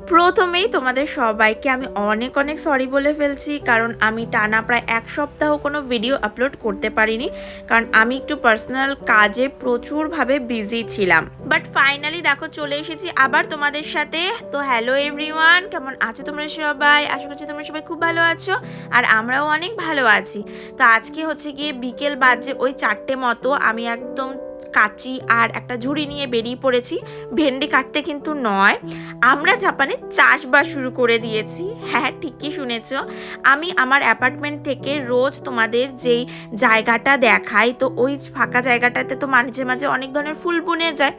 প্রথমেই তোমাদের সবাইকে আমি অনেক অনেক সরি বলে ফেলছি, কারণ আমি টানা প্রায় এক সপ্তাহ কোনো ভিডিও আপলোড করতে পারিনি, কারণ আমি একটু পার্সোনাল কাজে প্রচুরভাবে বিজি ছিলাম। বাট ফাইনালি দেখো চলে এসেছি আবার তোমাদের সাথে। তো হ্যালো এভরিওয়ান কেমন আছো তোমরা সবাই? আশা করছি তোমরা সবাই খুব ভালো আছো, আর আমরাও অনেক ভালো আছি। তো আজকে হচ্ছে গিয়ে বিকেল বাজে ওই চারটে মতো, আমি একদম কাচি আর একটা ঝুড়ি নিয়ে বেরিয়ে পড়েছি। ভেন্ডি কাটতে কিন্তু নয়। আমরা জাপানে চাষবাস শুরু করে দিয়েছি। হ্যাঁ ঠিকই শুনেছ। আমি আমার অ্যাপার্টমেন্ট থেকে রোজ তোমাদের যেই জায়গাটা দেখাই, তো ওই ফাঁকা জায়গাটাতে তো মাঝে মাঝে অনেক ধরনের ফুল বুনে যায়।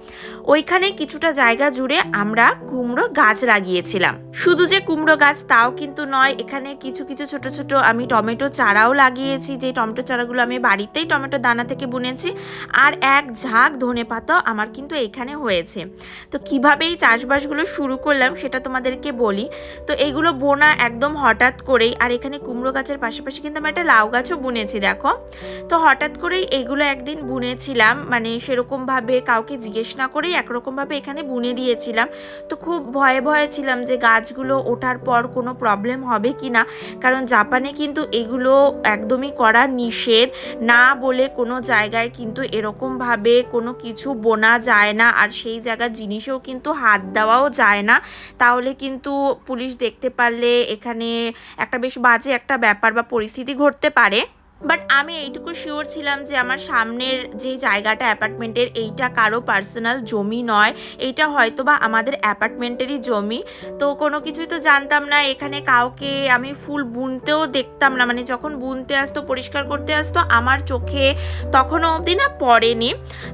ওইখানে কিছুটা জায়গা জুড়ে আমরা কুমড়ো গাছ লাগিয়েছিলাম। শুধু যে কুমড়ো গাছ তাও কিন্তু নয়, এখানে কিছু কিছু ছোট ছোট আমি টমেটো চারাও লাগিয়েছি। যে টমেটো চারাগুলো আমি বাড়িতেই টমেটো দানা থেকে বুনেছি। আর এক ঝাঁক, ধনে পাতাও আমার কিন্তু এখানে হয়েছে। তো কীভাবে এই চাষবাসগুলো শুরু করলাম সেটা তোমাদেরকে বলি। তো এইগুলো বোনা একদম হঠাৎ করেই, আর এখানে কুমড়ো গাছের পাশাপাশি কিন্তু আমি একটা লাউ গাছও বুনেছি, দেখো। তো হঠাৎ করেই এগুলো একদিন বুনেছিলাম মানে সেরকমভাবে কাউকে জিজ্ঞেস না করেই একরকমভাবে এখানে বুনে দিয়েছিলাম। তো খুব ভয়ে ভয়ে ছিলাম যে গাছগুলো ওঠার পর কোনো প্রবলেম হবে কি না। কারণ জাপানে কিন্তু এগুলো একদমই করা নিষেধ, না বলে কোনো জায়গায় কিন্তু এরকমভাবে কোনো কিছু বোনা যায় না আর সেই জায়গার জিনিসেও কিন্তু হাত দেওয়াও যায় না। তাহলে কিন্তু পুলিশ দেখতে পারলে এখানে একটা বেশ বাজে একটা ব্যাপার বা পরিস্থিতি ঘটতে পারে। বাট আমি এইটুকু শিওর ছিলাম যে আমার সামনের যে জায়গাটা অ্যাপার্টমেন্টের, এইটা কারও পার্সোনাল জমি নয়। এইটা হয়তো বা আমাদের অ্যাপার্টমেন্টেরই জমি। তো কোনো কিছুই তো জানতাম না, এখানে কাউকে আমি ফুল বুনতেও দেখতাম না। মানে যখন বুনতে আসতো, পরিষ্কার করতে আসতো, আমার চোখে তখনও অবধি না পড়েনি।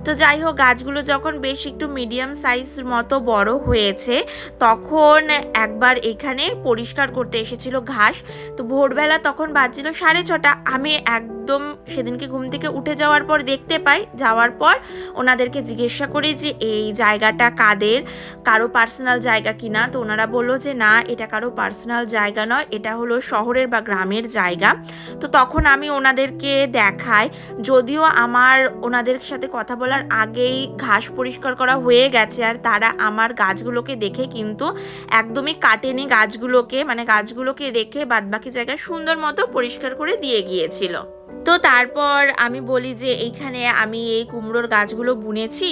তো যাই হোক, গাছগুলো যখন বেশ একটু মিডিয়াম সাইজ মতো বড় হয়েছে, তখন একবার এখানে পরিষ্কার করতে এসেছিল ঘাস। তো ভোরবেলা তখন বাজছিল সাড়ে ছটা। আমি ăn. একদম সেদিনকে ঘুম থেকে উঠে যাওয়ার পর দেখতে পাই, যাওয়ার পর ওনাদেরকে জিজ্ঞাসা করি যে, এই জায়গাটা কাদের? কারও পার্সোনাল জায়গা কিনা তো ওনারা বলল যে, না, এটা কারও পার্সোনাল জায়গা নয়, এটা হলো শহরের বা গ্রামের জায়গা। তো তখন আমি ওনাদেরকে দেখাই, যদিও আমার ওনাদের সাথে কথা বলার আগেই ঘাস পরিষ্কার করা হয়ে গেছে আর তারা আমার গাছগুলোকে দেখে কিন্তু একদমই কাটেনি গাছগুলোকে মানে গাছগুলোকে রেখে বাদবাকি জায়গায় সুন্দর মতো পরিষ্কার করে দিয়ে গিয়েছিল। তো তারপর আমি বলি যে, এইখানে আমি এই কুমড়োর গাছগুলো বুনেছি,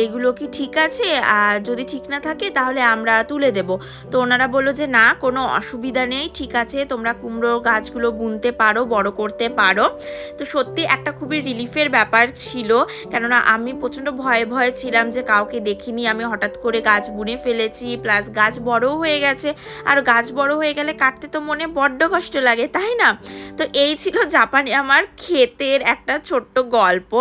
এইগুলো কি ঠিক আছে? আর যদি ঠিক না থাকে, তাহলে আমরা তুলে দেব। তো ওনারা বলল যে, না, কোনো অসুবিধা নেই, ঠিক আছে, তোমরা কুমড়োর গাছগুলো বুনতে পারো, বড় করতে পারো। তো সত্যি একটা খুবই রিলিফের ব্যাপার ছিল, কেননা আমি প্রচণ্ড ভয়ে ভয়ে ছিলাম যে, কাউকে দেখিনি, আমি হঠাৎ করে গাছ বুনে ফেলেছি, প্লাস গাছ বড়ও হয়ে গেছে। আর গাছ বড় হয়ে গেলে কাটতে তো মনে বড্ড কষ্ট লাগে, তাই না? তো এই ছিল জাপানে আমার ক্ষেতের একটা ছোট্ট গল্প।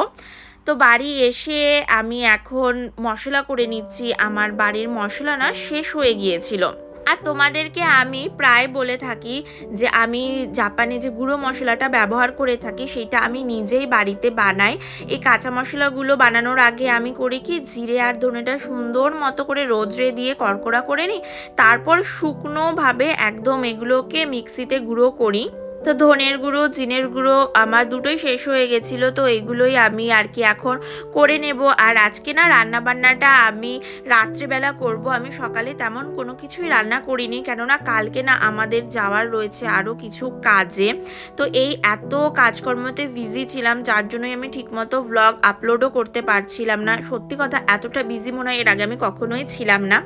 তো বাড়ি এসে আমি এখন মশলা করে নিচ্ছি। আমার বাড়ির মশলা না শেষ হয়ে গিয়েছিল। আর তোমাদেরকে আমি প্রায় বলে থাকি যে আমি জাপানে যে গুঁড়ো মশলাটা ব্যবহার করে থাকি, সেটা আমি নিজেই বাড়িতে বানাই। এই কাঁচা মশলাগুলো বানানোর আগে আমি করি কি, জিরে আর ধনেটা সুন্দর মতো করে রোদ্রে দিয়ে কড়কড়া করে নিই। তারপর শুকনোভাবে একদম এগুলোকে মিক্সিতে গুঁড়ো করি। তো ধনের গুঁড়ো, জিনের গুঁড়ো আমার দুটোই শেষ হয়ে গেছিল, তো এগুলোই আমি আর কি এখন করে নেব। আর আজকে না রান্না বান্নাটা আমি রাত্রেবেলা করব, আমি সকালে তেমন কোনো কিছুই রান্না করিনি, কেননা কালকে না আমাদের যাওয়ার রয়েছে আরও কিছু কাজে। তো এই এত কাজকর্মতে বিজি ছিলাম, যার জন্যই আমি ঠিকমতো ভ্লগ আপলোডও করতে পারছিলাম না। সত্যি কথা, এতটা বিজি মনে হয় এর আগে আমি কখনোই ছিলাম না।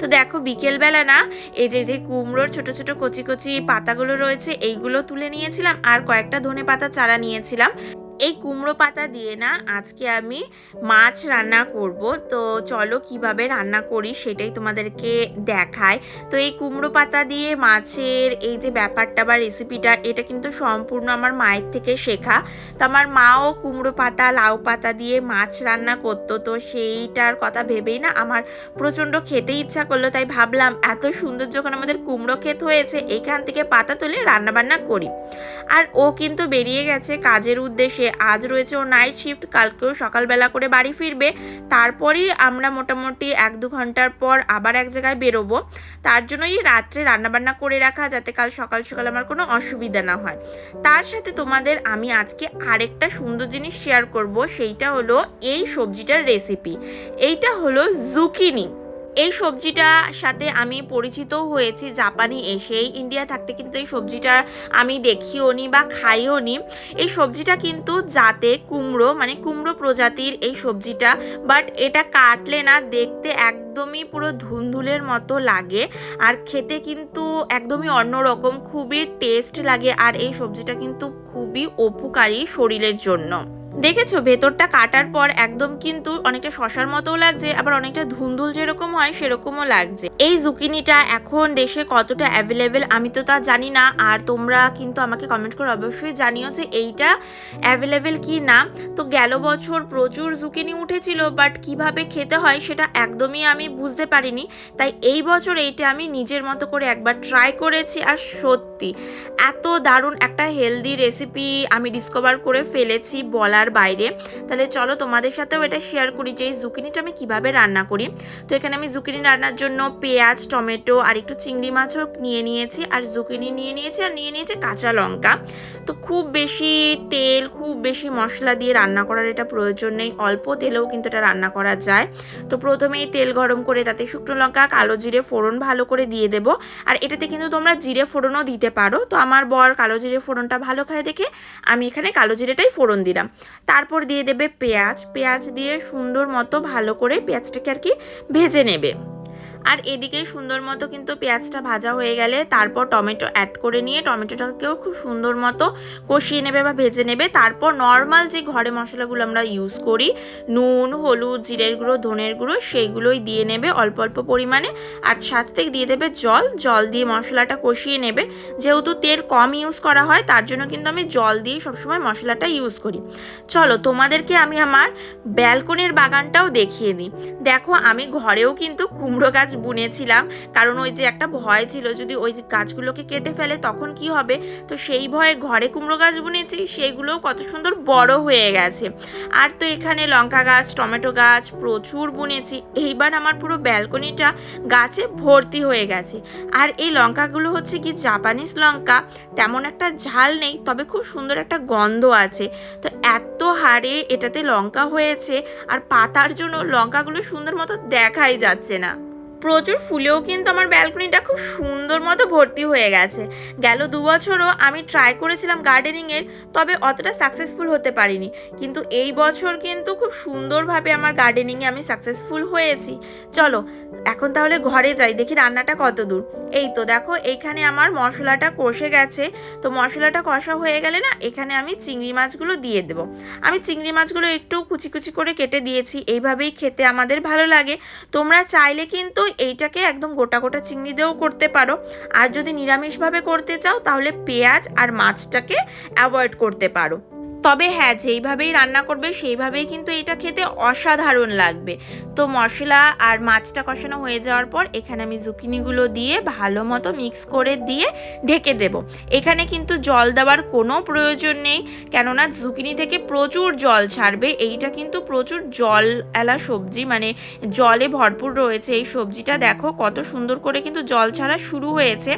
তো দেখো, বিকেলবেলা না এই যে যে কুমড়োর ছোট ছোট কচি কচি পাতাগুলো রয়েছে, এইগুলো তুলে নিয়েছিলাম আর কয়েকটা ধনে পাতা চারা নিয়েছিলাম। এই কুমড়ো পাতা দিয়ে না আজকে আমি মাছ রান্না করব। তো চলো কীভাবে রান্না করি সেটাই তোমাদেরকে দেখায় তো এই কুমড়ো পাতা দিয়ে মাছের এই যে ব্যাপারটা বা রেসিপিটা এটা কিন্তু সম্পূর্ণ আমার মায়ের থেকে শেখা। তো আমার মাও কুমড়ো পাতা, লাউ পাতা দিয়ে মাছ রান্না করতো। তো সেইটার কথা ভেবেই না আমার প্রচণ্ড খেতে ইচ্ছা করল। তাই ভাবলাম এত সুন্দর যখন আমাদের কুমড়ো ক্ষেত হয়েছে, এখান থেকে পাতা তুলে রান্নাবান্না করি। আর ও কিন্তু বেরিয়ে গেছে কাজের উদ্দেশ্যে। আজ রয়েছে ও নাইট শিফট কালকেও সকালবেলা করে বাড়ি ফিরবে। তারপরেই আমরা মোটামুটি এক দু ঘণ্টার পর আবার এক জায়গায় বেরোবো। তার জন্যই রাত্রে রান্নাবান্না করে রাখা যাতে কাল সকাল সকাল আমার কোনো অসুবিধা না হয়। তার সাথে তোমাদের আমি আজকে আরেকটা সুন্দর জিনিস শেয়ার করব, সেইটা হলো এই সবজিটার রেসিপি এইটা হলো জুকিনি এই সবজিটার সাথে আমি পরিচিত হয়েছি জাপানি এসেই। ইন্ডিয়া থাকতে কিন্তু এই সবজিটা আমি দেখিও নি বা খাইও নি। এই সবজিটা কিন্তু জাতে কুমড়ো মানে কুমড়ো প্রজাতির এই সবজিটা বাট এটা কাটলে না দেখতে একদমই পুরো ধুন্দুলের মতো লাগে আর খেতে কিন্তু একদমই অন্যরকম, খুবই টেস্ট লাগে আর এই সবজিটা কিন্তু খুবই উপকারী শরীরের জন্য। দেখেছ? ভেতরটা কাটার পর একদম কিন্তু অনেকটা শশার মতোও লাগছে, আবার অনেকটা ধুন্দুল যেরকম হয় সেরকমও লাগছে। এই জুকিনিটা এখন দেশে কতটা অ্যাভেলেবেল আমি তো তা জানি না, আর তোমরা কিন্তু আমাকে কমেন্ট করে অবশ্যই জানিও যে এইটা অ্যাভেলেবেল কি না। তো গেল বছর প্রচুর জুকিনি উঠেছিল বাট কীভাবে খেতে হয় সেটা একদমই আমি বুঝতে পারিনি। তাই এই বছর এইটা আমি নিজের মতো করে একবার ট্রাই করেছি, আর সত্যি এত দারুণ একটা হেলদি রেসিপি আমি ডিসকভার করে ফেলেছি বলার বাইরে। তাহলে চলো তোমাদের সাথেও এটা শেয়ার করি যে এই জুকিনিটা আমি কীভাবে রান্না করি। তো এখানে আমি জুকিনি রান্নার জন্য পেঁয়াজ, টমেটো আর একটু চিংড়ি মাছও নিয়ে নিয়েছি। আর জুকিনি নিয়ে নিয়েছি আর নিয়ে নিয়েছি কাঁচা লঙ্কা। তো খুব বেশি তেল, খুব বেশি মশলা দিয়ে রান্না করার এটা প্রয়োজন নেই। অল্প তেলেও কিন্তু এটা রান্না করা যায়। তো প্রথমেই তেল গরম করে তাতে শুকনো লঙ্কা, কালো জিরে ফোড়ন ভালো করে দিয়ে দেব। আর এটাতে কিন্তু তোমরা জিরে ফোড়নও দিতে পারো। তো আমার বর কালো জিরে ফোড়নটা ভালো খায় দেখে। আমি এখানে কালো জিরেটাই ফোড়ন দিলাম। তারপর দিয়ে দেবে পেঁয়াজ। পেঁয়াজ দিয়ে সুন্দর মতো ভালো করে পেঁয়াজটাকে আর কি ভেজে নেবে। আর এদিকে সুন্দর মতো কিন্তু পেঁয়াজটা ভাজা হয়ে গেলে তারপর টমেটো অ্যাড করে নিয়ে টমেটোটাকেও খুব সুন্দর মতো কষিয়ে নেবে বা ভেজে নেবে। তারপর নর্মাল যে ঘরে মশলাগুলো আমরা ইউজ করি, নুন, হলুদ, জিরের গুঁড়ো, ধনের গুঁড়ো, সেইগুলোই দিয়ে নেবে অল্প অল্প পরিমাণে। আর সাথে দিয়ে দেবে জল জল দিয়ে মশলাটা কষিয়ে নেবে। যেহেতু তেল কম ইউজ করা হয়, তার জন্য কিন্তু আমি জল দিয়ে সবসময় মশলাটা ইউজ করি। চলো তোমাদেরকে আমি আমার ব্যালকনির বাগানটাও দেখিয়ে দিই। দেখো আমি ঘরেও কিন্তু কুমড়ো গাছ বুনেছিলাম। কারণ ওই যে একটা ভয় ছিল যদি ওই যে গাছগুলোকে কেটে ফেলে তখন কি হবে? তো সেই ভয়ে ঘরে কুমড়ো গাছ বুনেছি সেইগুলোও কত সুন্দর বড় হয়ে গেছে। আর তো এখানে লঙ্কা গাছ, টমেটো গাছ প্রচুর বুনেছি। এইবার আমার পুরো ব্যালকনিটা গাছে ভর্তি হয়ে গেছে। আর এই লঙ্কাগুলো হচ্ছে কি জাপানিজ লঙ্কা, তেমন একটা ঝাল নেই, তবে খুব সুন্দর একটা গন্ধ আছে। তো এত হারে এটাতে লঙ্কা হয়েছে, আর পাতার জন্য লঙ্কাগুলো সুন্দর মতো দেখাই যাচ্ছে না। প্রচুর ফুলেও কিন্তু আমার ব্যালকনিটা খুব সুন্দর মতো ভর্তি হয়ে গেছে। গেল দু বছরও আমি ট্রাই করেছিলাম গার্ডেনিংয়ের তবে অতটা সাকসেসফুল হতে পারিনি। কিন্তু এই বছর কিন্তু খুব সুন্দরভাবে আমার গার্ডেনিংয়ে আমি সাকসেসফুল হয়েছি। চলো, এখন তাহলে ঘরে যাই, দেখি রান্নাটা কত দূর। এই তো দেখো, এইখানে আমার মশলাটা কষে গেছে। তো মশলাটা কষা হয়ে গেলে না, এখানে আমি চিংড়ি মাছগুলো দিয়ে দেবো। আমি চিংড়ি মাছগুলো একটু কুচি কুচি করে কেটে দিয়েছি, এইভাবেই খেতে আমাদের ভালো লাগে। তোমরা চাইলে কিন্তু এইটাকে একদম গোটা গোটা চিংড়ি দিয়েও করতে পারো। আর যদি নিরামিষভাবে করতে চাও, তাহলে পেঁয়াজ আর মাছটাকে অ্যাভয়েড করতে পারো। তবে হ্যাঁ যেইভাবেই রান্না করবে, সেইভাবেই কিন্তু এটা খেতে অসাধারণ লাগবে। তো মশলা আর মাছটা কষানো হয়ে যাওয়ার পর এখানে আমি জুকিনিগুলো দিয়ে ভালো মতো মিক্স করে দিয়ে ঢেকে দেব। এখানে কিন্তু জল দেওয়ার কোনো প্রয়োজন নেই, কেননা জুকিনি থেকে প্রচুর জল ছাড়বে। এইটা কিন্তু প্রচুর জল এলা সবজি মানে জলে ভরপুর রয়েছে এই সবজিটা। দেখো কত সুন্দর করে কিন্তু জল ছাড়া শুরু হয়েছে।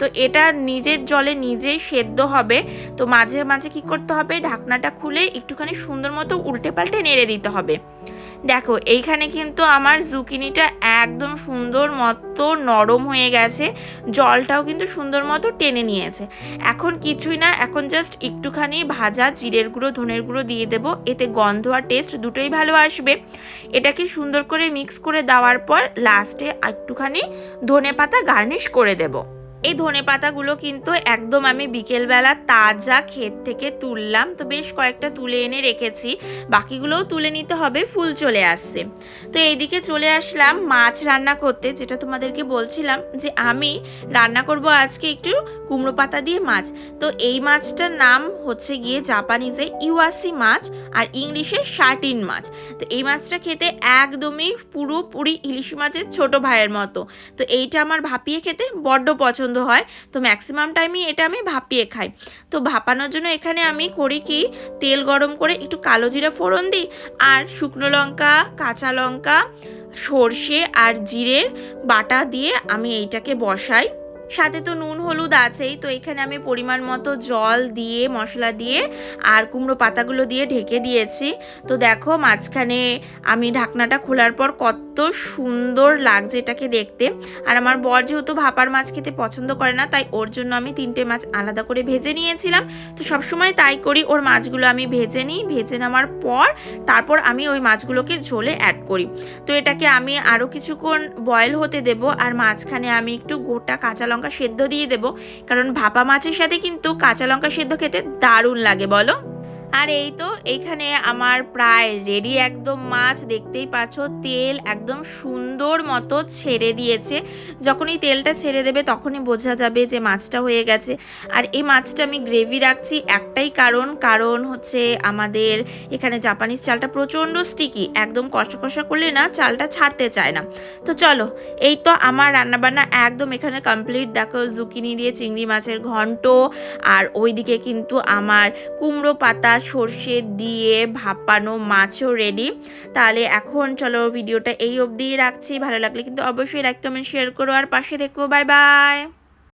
তো এটা নিজের জলে নিজেই সেদ্ধ হবে। তো মাঝে মাঝে কি করতে হবে ঢাকনাটা খুলে একটুখানি সুন্দর মতো উল্টে পাল্টে নেড়ে দিতে হবে। দেখো, এইখানে কিন্তু আমার জুকিনিটা একদম সুন্দর মতো নরম হয়ে গেছে, জলটাও কিন্তু সুন্দর মতো টেনে নিয়েছে। এখন কিছুই না, এখন জাস্ট একটুখানি ভাজা জিরের গুঁড়ো, ধনের গুঁড়ো দিয়ে দেবো, এতে গন্ধ আর টেস্ট দুটোই ভালো আসবে। এটাকে সুন্দর করে মিক্স করে দেওয়ার পর লাস্টে একটুখানি ধনে পাতা গার্নিশ করে দেবো। এই ধনে পাতাগুলো কিন্তু একদম আমি বিকেলবেলা তাজা ক্ষেত থেকে তুললাম। তো বেশ কয়েকটা তুলে এনে রেখেছি। বাকিগুলোও তুলে নিতে হবে, ফুল চলে আসছে। তো এইদিকে চলে আসলাম মাছ রান্না করতে। যেটা তোমাদেরকে বলছিলাম যে আমি রান্না করব আজকে একটু কুমড়ো পাতা দিয়ে মাছ। তো এই মাছটার নাম হচ্ছে গিয়ে জাপানিজে ইওয়াসি মাছ আর ইংলিশে শার্টিন মাছ। তো এই মাছটা খেতে একদমই পুরোপুরি ইলিশ মাছের ছোট ভাইয়ের মতো। তো এইটা আমার ভাপিয়ে খেতে বড্ড পছন্দ হয়, তো ম্যাক্সিমাম টাইমই এটা আমি ভাপিয়ে খাই। তো ভাপানোর জন্য এখানে আমি করি কি, তেল গরম করে একটু কালো জিরা ফোড়ন দিই, আর শুকনো লঙ্কা, কাঁচা লঙ্কা, সর্ষে আর জিরের বাটা দিয়ে আমি এইটাকে বসাই। সাথে তো নুন, হলুদ আছেই, তো এখানে আমি পরিমাণ মতো জল দিয়ে, মশলা দিয়ে আর কুমড়ো পাতাগুলো দিয়ে ঢেকে দিয়েছি। তো দেখো মাঝখানে আমি ঢাকনাটা খোলার পর কত সুন্দর লাগছে এটাকে দেখতে। আর আমার বর যেহেতু ভাপার মাছ খেতে পছন্দ করে না, তাই ওর জন্য আমি তিনটে মাছ আলাদা করে ভেজে নিয়েছিলাম। তো সবসময় তাই করি, ওর মাছগুলো আমি ভেজে নিই, ভেজে নেওয়ার পর তারপর আমি ওই মাছগুলোকে ঝোলে অ্যাড করি। তো এটাকে আমি আরও কিছুক্ষণ বয়েল হতে দেব, আর মাঝখানে আমি একটু গোটা কাঁচা লঙ্কা সেদ্ধ দিয়ে দেবো। কারণ ভাপা মাছের সাথে কিন্তু কাঁচা লঙ্কা সেদ্ধ খেতে দারুণ লাগে, বলো? আর এই তো এখানে আমার প্রায় রেডি একদম মাছ, দেখতেই পাচ্ছ তেল একদম সুন্দর মতো ছেড়ে দিয়েছে। যখনই তেলটা ছেড়ে দেবে তখনই বোঝা যাবে যে মাছটা হয়ে গেছে। আর এই মাছটা আমি গ্রেভি রাখছি একটাই কারণ কারণ হচ্ছে আমাদের এখানে জাপানিজ চালটা প্রচণ্ড স্টিকি একদম কষা কষা করলে না চালটা ছাড়তে চায় না। তো চলো, এই তো আমার রান্নাবান্না একদম এখানে কমপ্লিট দেখো জুকিনি দিয়ে চিংড়ি মাছের ঘন্ট, আর ওইদিকে কিন্তু আমার কুমড়ো পাতা সর্ষে দিয়ে ভাপানো মাছও রেডি তাহলে এখন চলো ভিডিওটা এই অবধিই রাখছি। ভালো লাগলে কিন্তু অবশ্যই লাইক কমেন্ট শেয়ার করো। আর পাশে থেকো। Bye bye